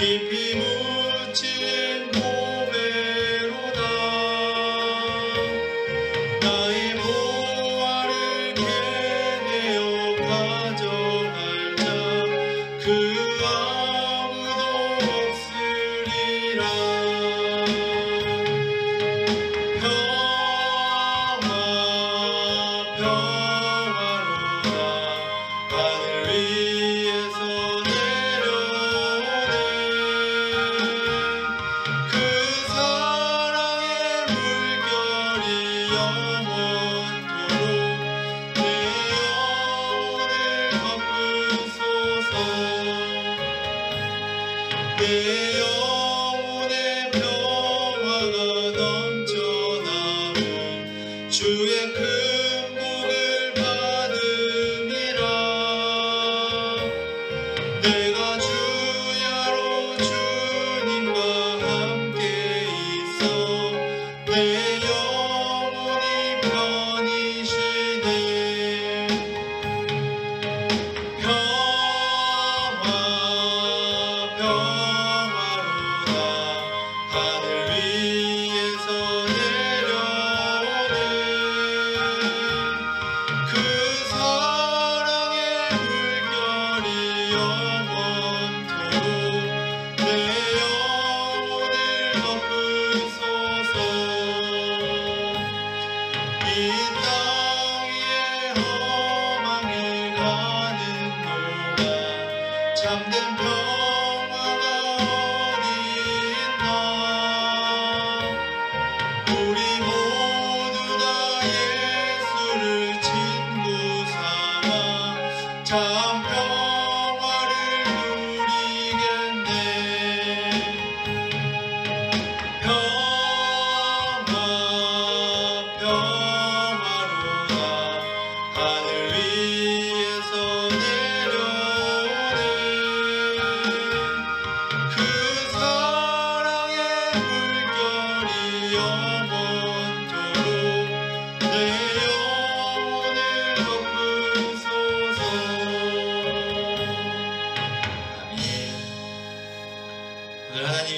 평화 내 이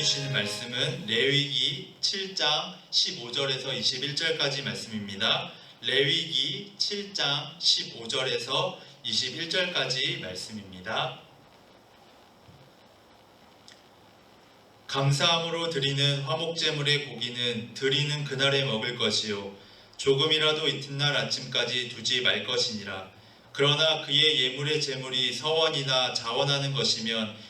주시는 말씀은 레위기 7장 15절에서 21절까지 말씀입니다. 레위기 7장 15절에서 21절까지 말씀입니다. 감사함으로 드리는 화목제물의 고기는 드리는 그날에 먹을 것이요 조금이라도 이튿날 아침까지 두지 말 것이니라 그러나 그의 예물의 재물이 서원이나 자원하는 것이면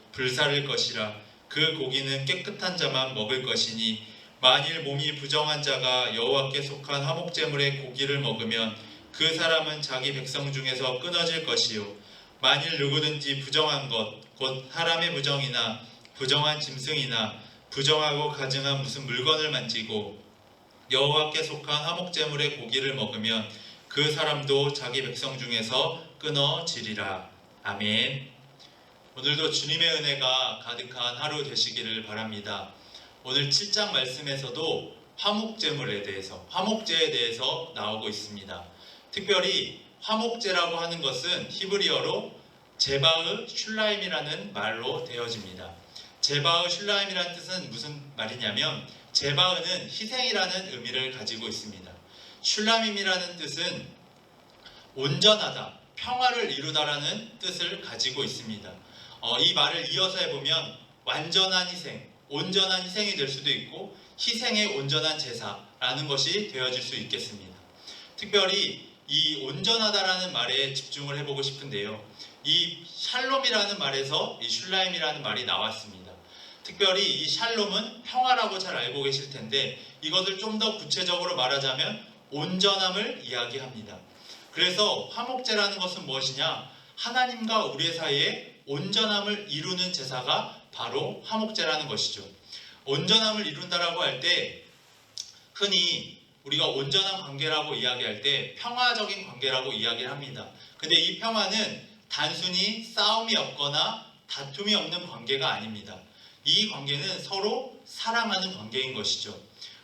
불사를 것이라. 그 고기는 깨끗한 자만 먹을 것이니 만일 몸이 부정한 자가 여호와께 속한 화목제물의 고기를 먹으면 그 사람은 자기 백성 중에서 끊어질 것이요. 만일 누구든지 부정한 것 곧 사람의 부정이나 부정한 짐승이나 부정하고 가증한 무슨 물건을 만지고 여호와께 속한 화목제물의 고기를 먹으면 그 사람도 자기 백성 중에서 끊어지리라. 아멘 오늘도 주님의 은혜가 가득한 하루 되시기를 바랍니다. 오늘 7장 말씀에서도 화목제물에 대해서, 화목제에 대해서 나오고 있습니다. 특별히 화목제라고 하는 것은 히브리어로 제바흐 슐라임이라는 말로 되어집니다. 제바흐 슐라임이라는 뜻은 무슨 말이냐면 제바흐는 희생이라는 의미를 가지고 있습니다. 슐라임이라는 뜻은 온전하다, 평화를 이루다라는 뜻을 가지고 있습니다. 어, 이 말을 이어서 해보면 완전한 희생, 온전한 희생이 될 수도 있고 희생의 온전한 제사라는 것이 되어질 수 있겠습니다. 특별히 이 온전하다라는 말에 집중을 해보고 싶은데요. 이 샬롬이라는 말에서 이 슐라임이라는 말이 나왔습니다. 특별히 이 샬롬은 평화라고 잘 알고 계실 텐데 이것을 좀 더 구체적으로 말하자면 온전함을 이야기합니다. 그래서 화목제라는 것은 무엇이냐? 하나님과 우리 사이에 온전함을 이루는 제사가 바로 화목제라는 것이죠. 온전함을 이룬다라고 할 때 흔히 우리가 온전한 관계라고 이야기할 때 평화적인 관계라고 이야기를 합니다. 근데 이 평화는 단순히 싸움이 없거나 다툼이 없는 관계가 아닙니다. 이 관계는 서로 사랑하는 관계인 것이죠.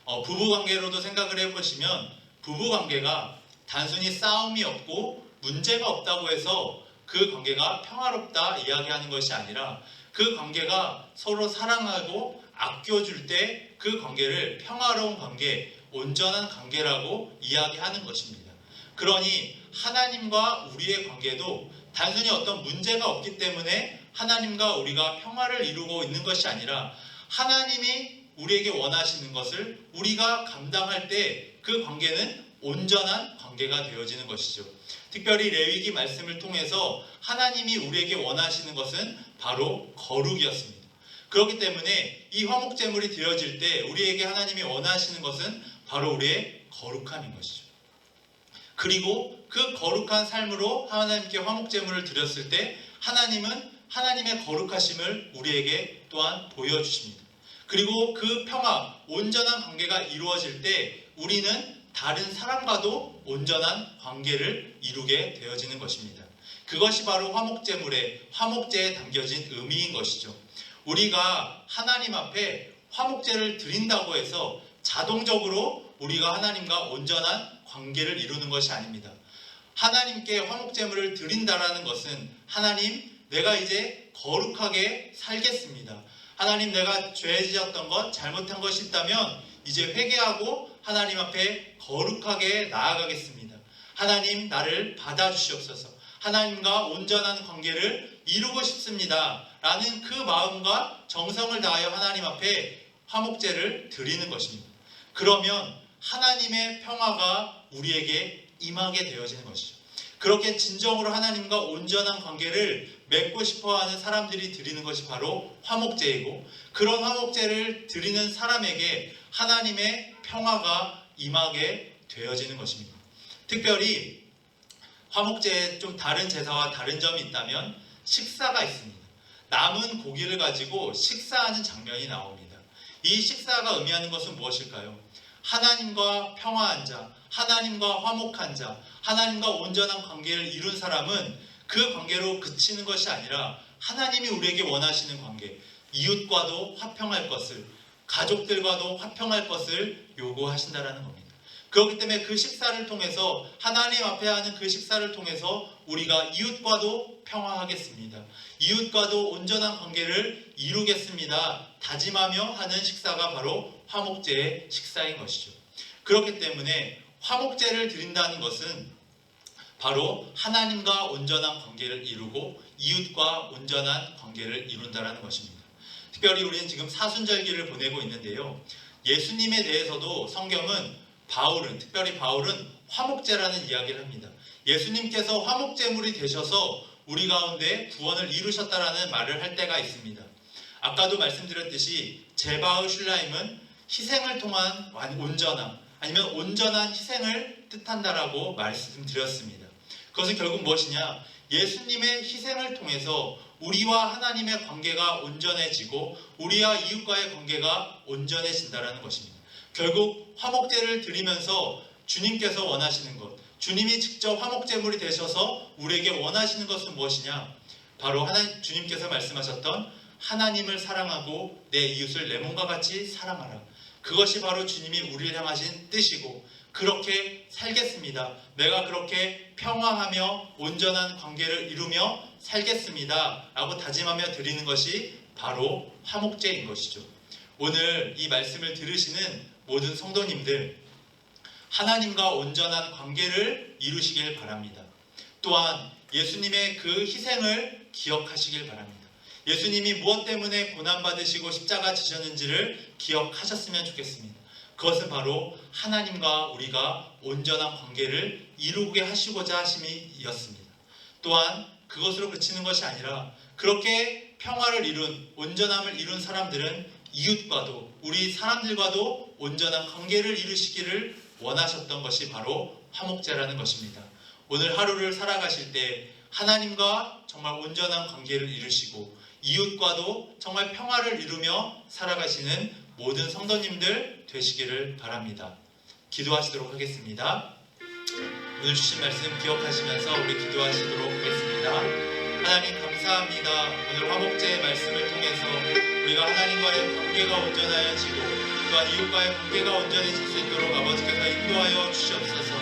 어, 부부 관계로도 생각을 해보시면 부부 관계가 단순히 싸움이 없고 문제가 없다고 해서 그 관계가 평화롭다 이야기하는 것이 아니라 그 관계가 서로 사랑하고 아껴줄 때 그 관계를 평화로운 관계, 온전한 관계라고 이야기하는 것입니다. 그러니 하나님과 우리의 관계도 단순히 어떤 문제가 없기 때문에 하나님과 우리가 평화를 이루고 있는 것이 아니라 하나님이 우리에게 원하시는 것을 우리가 감당할 때 그 관계는 온전한 관계가 되어지는 것이죠. 특별히 레위기 말씀을 통해서 하나님이 우리에게 원하시는 것은 바로 거룩이었습니다. 그렇기 때문에 이 화목제물이 드려질 때 우리에게 하나님이 원하시는 것은 바로 우리의 거룩함인 것이죠. 그리고 그 거룩한 삶으로 하나님께 화목제물을 드렸을 때 하나님은 하나님의 거룩하심을 우리에게 또한 보여주십니다. 그리고 그 평화, 온전한 관계가 이루어질 때 우리는 다른 사람과도 온전한 관계를 이루게 되어지는 것입니다. 그것이 바로 화목제물의 화목제에 담겨진 의미인 것이죠. 우리가 하나님 앞에 화목제를 드린다고 해서 자동적으로 우리가 하나님과 온전한 관계를 이루는 것이 아닙니다. 하나님께 화목제물을 드린다라는 것은 하나님 내가 이제 거룩하게 살겠습니다. 하나님 내가 죄 지었던 것 잘못한 것이 있다면 이제 회개하고 하나님 앞에 거룩하게 나아가겠습니다. 하나님 나를 받아주시옵소서. 하나님과 온전한 관계를 이루고 싶습니다. 라는 그 마음과 정성을 다하여 하나님 앞에 화목제를 드리는 것입니다. 그러면 하나님의 평화가 우리에게 임하게 되어지는 것이죠. 그렇게 진정으로 하나님과 온전한 관계를 맺고 싶어 하는 사람들이 드리는 것이 바로 화목제이고 그런 화목제를 드리는 사람에게 하나님의 평화가 임하게 되어지는 것입니다. 특별히 화목제에 좀 다른 제사와 다른 점이 있다면 식사가 있습니다. 남은 고기를 가지고 식사하는 장면이 나옵니다. 이 식사가 의미하는 것은 무엇일까요? 하나님과 평화한 자, 하나님과 화목한 자, 하나님과 온전한 관계를 이룬 사람은 그 관계로 그치는 것이 아니라 하나님이 우리에게 원하시는 관계, 이웃과도 화평할 것을, 가족들과도 화평할 것을 요구하신다라는 겁니다. 그렇기 때문에 그 식사를 통해서 하나님 앞에 하는 그 식사를 통해서 우리가 이웃과도 평화하겠습니다. 이웃과도 온전한 관계를 이루겠습니다. 다짐하며 하는 식사가 바로 화목제의 식사인 것이죠. 그렇기 때문에 화목제를 드린다는 것은 바로 하나님과 온전한 관계를 이루고 이웃과 온전한 관계를 이룬다라는 것입니다. 특별히 우리는 지금 사순절기를 보내고 있는데요. 예수님에 대해서도 성경은 바울은 특별히 바울은 화목제라는 이야기를 합니다. 예수님께서 화목제물이 되셔서 우리 가운데 구원을 이루셨다라는 말을 할 때가 있습니다. 아까도 말씀드렸듯이 제바의 슐라임은 희생을 통한 온전함 아니면 온전한 희생을 뜻한다라고 말씀드렸습니다. 그것은 결국 무엇이냐? 예수님의 희생을 통해서 우리와 하나님의 관계가 온전해지고 우리와 이웃과의 관계가 온전해진다라는 것입니다. 결국 화목제를 드리면서 주님께서 원하시는 것, 주님이 직접 화목제물이 되셔서 우리에게 원하시는 것은 무엇이냐? 바로 하나님 주님께서 말씀하셨던 하나님을 사랑하고 내 이웃을 내 몸과 같이 사랑하라. 그것이 바로 주님이 우리를 향하신 뜻이고 그렇게 살겠습니다. 내가 그렇게 평화하며 온전한 관계를 이루며 살겠습니다. 라고 다짐하며 드리는 것이 바로 화목제인 것이죠. 오늘 이 말씀을 들으시는 모든 성도님들, 하나님과 온전한 관계를 이루시길 바랍니다. 또한 예수님의 그 희생을 기억하시길 바랍니다. 예수님이 무엇 때문에 고난받으시고 십자가 지셨는지를 기억하셨으면 좋겠습니다. 그것은 바로 하나님과 우리가 온전한 관계를 이루게 하시고자 하심이었습니다. 또한 그것으로 그치는 것이 아니라 그렇게 평화를 이룬 온전함을 이룬 사람들은 이웃과도 우리 사람들과도 온전한 관계를 이루시기를 원하셨던 것이 바로 화목제라는 것입니다. 오늘 하루를 살아가실 때 하나님과 정말 온전한 관계를 이루시고 이웃과도 정말 평화를 이루며 살아가시는 모든 성도님들 되시기를 바랍니다. 기도하시도록 하겠습니다. 오늘 주신 말씀 기억하시면서 우리 기도하시도록 하겠습니다. 하나님 감사합니다. 오늘 화목제의 말씀을 통해서 우리가 하나님과의 관계가 온전하여지고 또한 이웃과의 관계가 온전해질 수 있도록 아버지께서 인도하여 주시옵소서.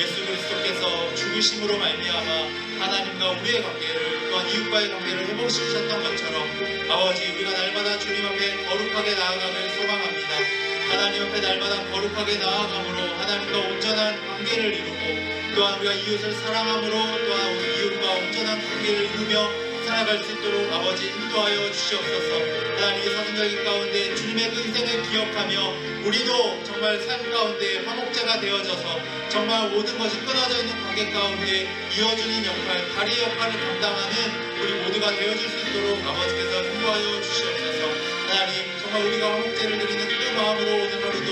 예수 그리스도께서 죽으심으로 말미암아 하나님과 우리의 관계를 또한 이웃과의 관계를 회복시키셨던 것처럼 아버지 우리가 날마다 주님 앞에 거룩하게 나아가길 소망합니다. 하나님 앞에 날마다 거룩하게 나아감으로 하나님과 온전한 관계를 이루고 또한 우리가 이웃을 사랑함으로 또한 이웃과 온전한 관계를 이루며 살아갈 수 있도록 아버지 인도하여 주시옵소서. 하나님의 사순절기 가운데 주님의 그 희생을 기억하며 우리도 정말 삶 가운데 화목제가 되어져서 정말 모든 것이 끊어져 있는 관계 가운데 이어주는 역할, 다리 역할을 감당하는 우리 모두가 되어줄 수 있도록 아버지께서 인도하여 주시옵소서. 하나님 정말 우리가 화목제를 드리는 그 마음으로 오늘 하루도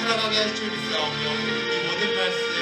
살아가게 하실 줄 믿사오며 이 모든 말씀